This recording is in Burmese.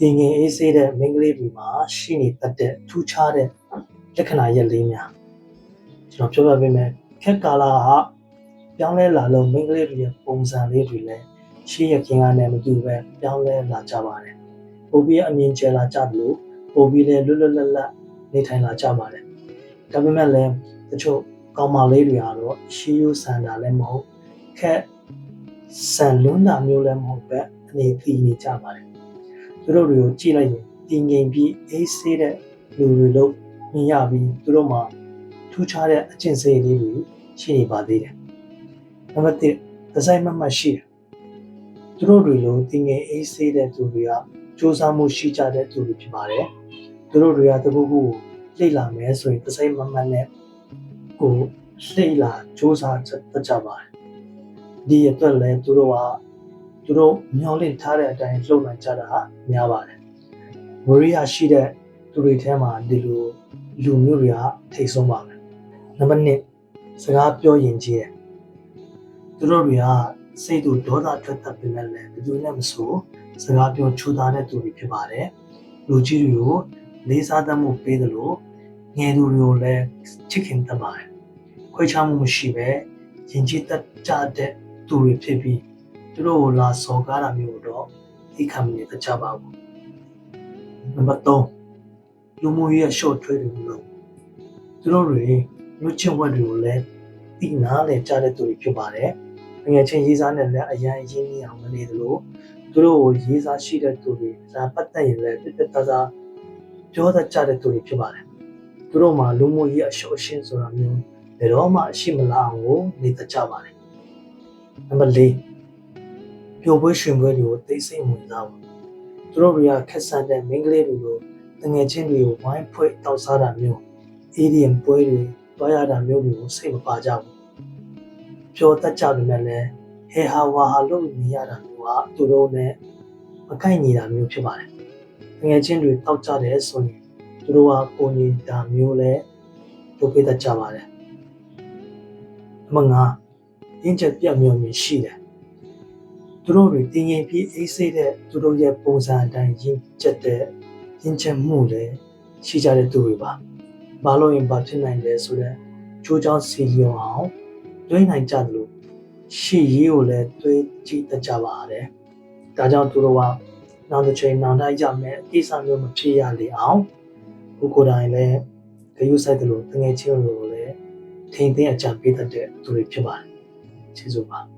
တင်ငင်အေးဆေးတဲ့မိန်းကလေးတွေမှာရှိနေတတ်တဲ့ထူးခြားတဲ့လက္ခဏာရက်လေးများကျွန်တော်ပြောပြပေးမယ်ခက်ကာလာကပြောင်းလဲလာလို့မိန်းကလေးတွေရဲ့ပုံစံလေးတွေလည်းရှိရခင်ကနဲ့မတူပဲပြောင်းလဲလာကြပါတယ်ပိုပြီးအမြင်ကျလာကြတယ်လို့ပိုပြီးလည်းလွတ်လွတ်လပ်လပ်နေထိုင်လာကြပါတယ်ဒါပေမဲ့လည်းတချို့ကောင်မလေးတွေကတော့ရှိယူဆန်တာလည်းမဟုတ်ခက်ဆန်လွန်းတာမျိုးလည်းမဟုတ်ပဲအနေသီးနေကြပါတယ် သူတို့တွေကိုကြည့်လိုက်ရင်တင်ငိမ်ပြီးအေးဆေးတဲ့လူတွေလို့မြင်ရပြီးသူတို့မှာထူးခြားတဲ့အကျင့်စိတ်လေးတွေရှိနေပါသေးတယ်။နံပါတ်1ဒီဇိုင်းမတ်မတ်ရှိတယ်။သူတို့တွေလိုတင်ငိမ်အေးဆေးတဲ့သူတွေကစူးစမ်းမှုရှိကြတဲ့သူတွေဖြစ်ပါတယ်။သူတို့တွေကတခုခုကိုလှိတ်လာမယ်ဆိုရင်ဒီဇိုင်းမတ်မတ်နဲ့ကိုလှိတ်လာစူးစမ်းတတ်ကြပါတယ်။ဒီအတွက်လည်းသူတို့က သူတို့မျောလင့်ထားတဲ့အတိုင်းလှုပ်နိုင်ကြတာများပါတယ်။ဝရိယရှိတဲ့သူတွေထဲမှာဒီလိုလူမျိုးတွေကထိတ်ဆုံးပါမယ်။နံပါတ်1စကားပြောရင်ကြီးတယ်။သူတို့တွေကစိတ်တူဒေါသထွက်တတ်ပေမဲ့လည်းဘယ်သူနဲ့မဆိုစကားပြောချူသားတဲ့သူတွေဖြစ်ပါတယ်။လူကြီးတွေကိုလေးစားတတ်မှုပေးတယ်လို့ငယ်သူတွေကိုလည်းချစ်ခင်တတ်ပါတယ်။ခွဲခြားမှုမရှိပဲရင်ကြီးတတ်ကြတဲ့သူတွေဖြစ်ပြီး သူတို့ကိုလာစော်ကားတာမျိုးတော့သိခံမနေတတ်ကြပါဘူးနံပါတ်3လူမျိုးရဲ့ short trade တွေလို့သူတို့တွေလူချင်းဝက်တွေကိုလည်းသိနာလဲကြားတဲ့သူတွေဖြစ်ပါတယ်ငွေချင်းရေးစားနဲ့လည်းအရန်ရင်းနှီးအောင်မနေသလိုသူတို့ကိုရေးစားရှိတဲ့သူတွေဒါပတ်သက်ရင်လည်းပြပြသားသားပြောတတ်ကြတဲ့သူတွေဖြစ်ပါတယ်သူတို့မှာလူမျိုးရေးအရှုပ်အရှင်းဆိုတာမျိုးဘယ်တော့မှအရှိမလားအောင်ကိုနေတတ်ကြပါတယ်နံပါတ်4 ပျော်ပွဲရွှင်ပွဲတွေကိုသိစိတ်ဝင်စားပါသူတို့တွေကခက်ဆန်တဲ့မိန်းကလေးတွေကိုတငယ်ချင်းတွေကိုဝိုင်းဖွဲ့တောက်စားတာမျိုး ADM ပွဲတွေတွားရတာမျိုးတွေကိုစိတ်မပါကြဘူးပျော်တတ်ကြပေမဲ့လည်းဟေဟာဝါဟာလို့နေရတာမျိုးကသူတို့နဲ့မကိုက်ညီတာမျိုးဖြစ်ပါတယ်တငယ်ချင်းတွေတောက်ကြတယ်ဆိုရင်သူတို့ကကိုညီတာမျိုးလဲလုပ်ပေးတတ်ကြပါတယ်အမငါရင်းချက်ပြတ်မြော်မြင်ရှိတယ် သူတို့တွေတင်းရင်ပြီးအေးဆေးတဲ့သူတို့ရဲ့ပုံစံအတိုင်းရင်းချက်တဲ့ရင်းချက်မှုလည်းရှိကြတဲ့သူတွေပါ။ဘာလို့ရင်ဘာဖြစ်နိုင်လဲဆိုတော့ချိုးချောင်းစီလျော်အောင်တွေးနိုင်ကြတယ်လို့ရှေ့ရေးကိုလည်းတွေးကြည့်တတ်ကြပါတယ်။ဒါကြောင့်သူတို့ကနောက်တစ်ချိန်နောက်တိုင်းရမယ်အကိစ္စမျိုးမဖြစ်ရလေအောင်ကိုကိုယ်တိုင်လည်းဂရုစိုက်တယ်လို့တငယ်ချင်းတို့ကိုလည်းထိန်သိမ်းအကြံပေးတတ်တဲ့သူတွေဖြစ်ပါတယ်။ကျေးဇူးပါ။